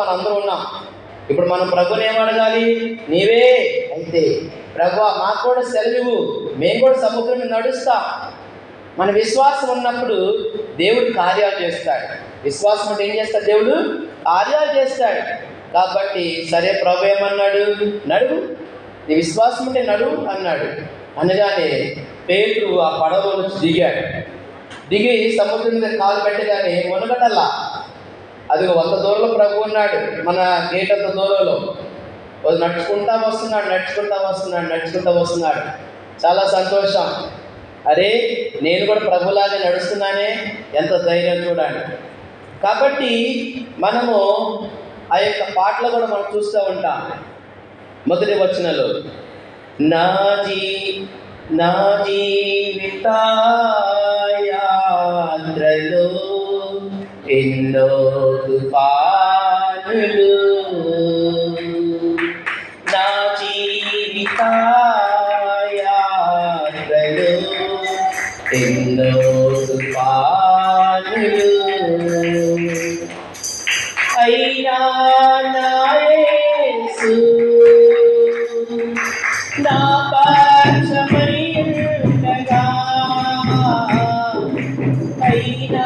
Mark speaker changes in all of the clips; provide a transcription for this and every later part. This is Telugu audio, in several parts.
Speaker 1: మనం అందరూ ఉన్నాం ఇప్పుడు మనం ప్రభుని ఏమడగాలి నీవే అయితే ప్రభు మాకు కూడా సెలవు మేము కూడా సముద్రం నడుస్తాం. మన విశ్వాసం ఉన్నప్పుడు దేవుడు కార్యాలు చేస్తాడు. విశ్వాసం అంటే ఏం చేస్తాడు దేవుడు? కార్యాలు చేస్తాడు. కాబట్టి సరే ప్రభు ఏమన్నాడు? నడువు. నీ విశ్వాసం అంటే నడువు అన్నాడు. అనగానే పేరు ఆ పడవ నుంచి దిగాడు. దిగి సముద్రం మీద కాలు పెట్టగానే మునగటల్లా అది వంద దూరంలో ప్రభు ఉన్నాడు మన గేట్ అంత దూరంలో. నడుచుకుంటా వస్తున్నాడు నడుచుకుంటా వస్తున్నాడు నడుచుకుంటా వస్తున్నాడు. చాలా సంతోషం. అరే నేను కూడా ప్రభులాగే నడుస్తున్నానే? ఎంత ధైర్యం చూడండి. కాబట్టి మనము ఆ యొక్క పాటలు కూడా మనం చూస్తూ ఉంటాం. మొదటి వచనలో నా జీ నా జీవిత ఎన్నో తుఫానులు నా జీవిత యాత్రలో ఎన్నో తుఫానులు అయినా నా యేసు నా పక్షమై ఉండగా అయినా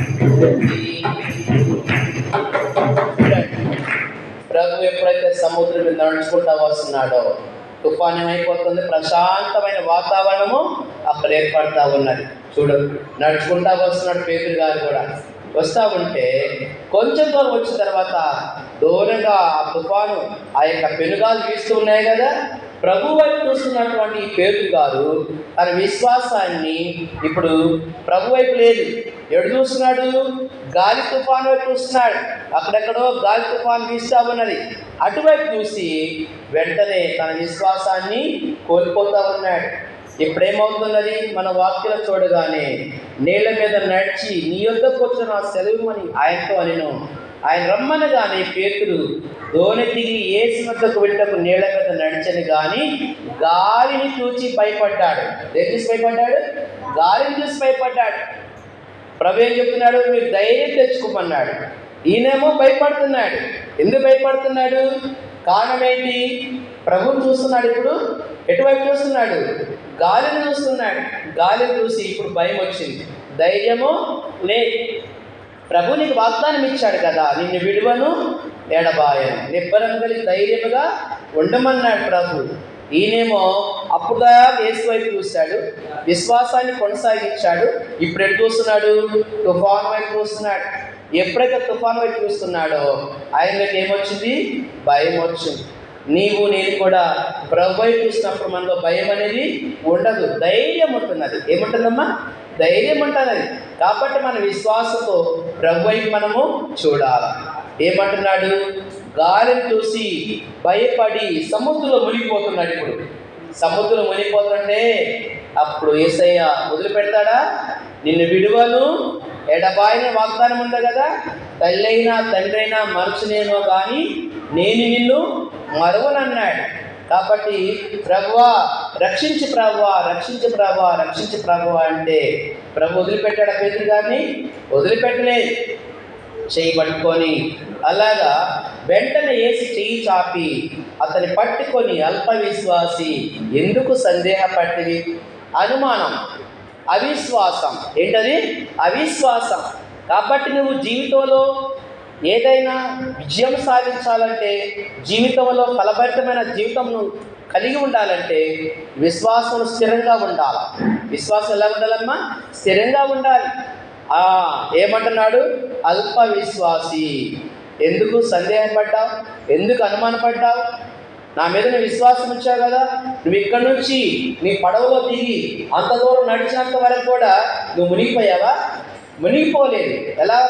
Speaker 1: ప్రభు ఎప్పుడైతే సముద్రం మీద నడుచుకుంటా వస్తున్నాడో తుఫాన్ ఏమైపోతుంది? ప్రశాంతమైన వాతావరణము అక్కడ ఏర్పడతా ఉన్నది. చూడు నడుచుకుంటా వస్తున్నాడు పేదలు గారు కూడా. వస్తా ఉంటే కొంచెం దూరం వచ్చిన తర్వాత దూరంగా ఆ తుఫాను ఆ యొక్క పెనుగాలు వీస్తూ ఉన్నాయి కదా. ప్రభు వైపు చూస్తున్నటువంటి ఈ పేరు గారు తన విశ్వాసాన్ని ఇప్పుడు ప్రభు వైపు లేదు. ఎడు చూస్తున్నాడు? గాలి తుఫాను వైపు చూస్తున్నాడు. అక్కడెక్కడో గాలి తుఫాను వీస్తా ఉన్నది అటువైపు చూసి వెంటనే తన విశ్వాసాన్ని కోల్పోతా ఉన్నాడు. ఇప్పుడేమవుతున్నది? మన వాక్యలు చూడగానే నీళ్ళ మీద నడిచి నీ యొద్దకు వచ్చిన సెలవుమని ఆయనతో అనిను. ఆయన రమ్మనగానే పేతుడు దోణి దిగి ఏసు వద్దకు వెళ్ళకు నీళ్ళ మీద నడిచని కానీ గాలిని చూచి భయపడ్డాడు. దేని చూసి భయపడ్డాడు? గాలిని చూసి భయపడ్డాడు. ప్రభు ఏం చెప్తున్నాడు? మీరు ధైర్యం తెచ్చుకోమన్నాడు. ఈయనేమో భయపడుతున్నాడు. ఎందుకు భయపడుతున్నాడు? కారణం ఏంటి? ప్రభుని చూస్తున్నాడు ఇప్పుడు. ఎటువైపు చూస్తున్నాడు? గాలిని చూస్తున్నాడు. గాలిని చూసి ఇప్పుడు భయం వచ్చింది. ధైర్యము లేదు. ప్రభు నీకు వాగ్దానం ఇచ్చాడు కదా నిన్ను విడువను ఎడబాయను నిబ్బరం కలిగి ధైర్యముగా ఉండమన్నాడు ప్రభు. ఈయనేమో అప్పుగా యేసు వైపు చూశాడు విశ్వాసాన్ని కొనసాగించాడు ఇప్పుడు ఎటు చూస్తున్నాడు? తుఫాన్ వైపు చూస్తున్నాడు. ఎప్పుడైతే తుఫాన్ వైపు చూస్తున్నాడో ఆయనకి ఏమొచ్చింది? భయం వచ్చింది. నీవు నేను కూడా ప్రభు వైపు చూసినప్పుడు మనలో భయం అనేది ఉండదు ధైర్యం ఉంటున్నది. ఏముంటుందమ్మా? ధైర్యం ఉంటుంది కాబట్టి మన విశ్వాసంతో ప్రభు వైపు మనము చూడాలి. ఏమంటున్నాడు? గాలిని చూసి భయపడి సముద్రంలో మునిగిపోతున్నాడు ఇప్పుడు. సముద్రంలో మునిగిపోతుంటే అప్పుడు ఏసయ్య వదిలిపెడతాడా నిన్ను విడువను ఎడబాయిన వాగ్దానం ఉంది కదా? తల్లైనా తండ్రైనా మరచునేనో కానీ నేను నిన్ను మరువనన్నాడు. కాబట్టి ప్రభువా రక్షించి ప్రభువా రక్షించి ప్రభువా రక్షించి ప్రభువా అంటే ప్రభు వదిలిపెట్టాడు పేదలు గారిని వదిలిపెట్టలే. చేయి పట్టుకొని అలాగా వెంటనే వేసి చెయ్యి చాపి అతని పట్టుకొని అల్ప విశ్వాసి ఎందుకు సందేహపట్టివి అనుమానం అవిశ్వాసం. ఏంటది? అవిశ్వాసం. కాబట్టి నువ్వు జీవితంలో ఏదైనా విజయం సాధించాలంటే జీవితంలో ఫలభరితమైన జీవితంను కలిగి ఉండాలంటే విశ్వాసం స్థిరంగా ఉండాలి. విశ్వాసం ఎలా ఉండాలమ్మా? స్థిరంగా ఉండాలి. ఆ ఏమంటున్నాడు? అల్ప విశ్వాసి ఎందుకు సందేహపడ్డావు? ఎందుకు అనుమానపడ్డావు? నా మీద నువ్వు విశ్వాసం వచ్చావు కదా? నువ్వు ఇక్కడ నుంచి నీ పడవలో దిగి అంత దూరం నడిచినంత వరకు కూడా నువ్వు మునిగిపోయావా? మునిగిపోలేదు. ఎలా?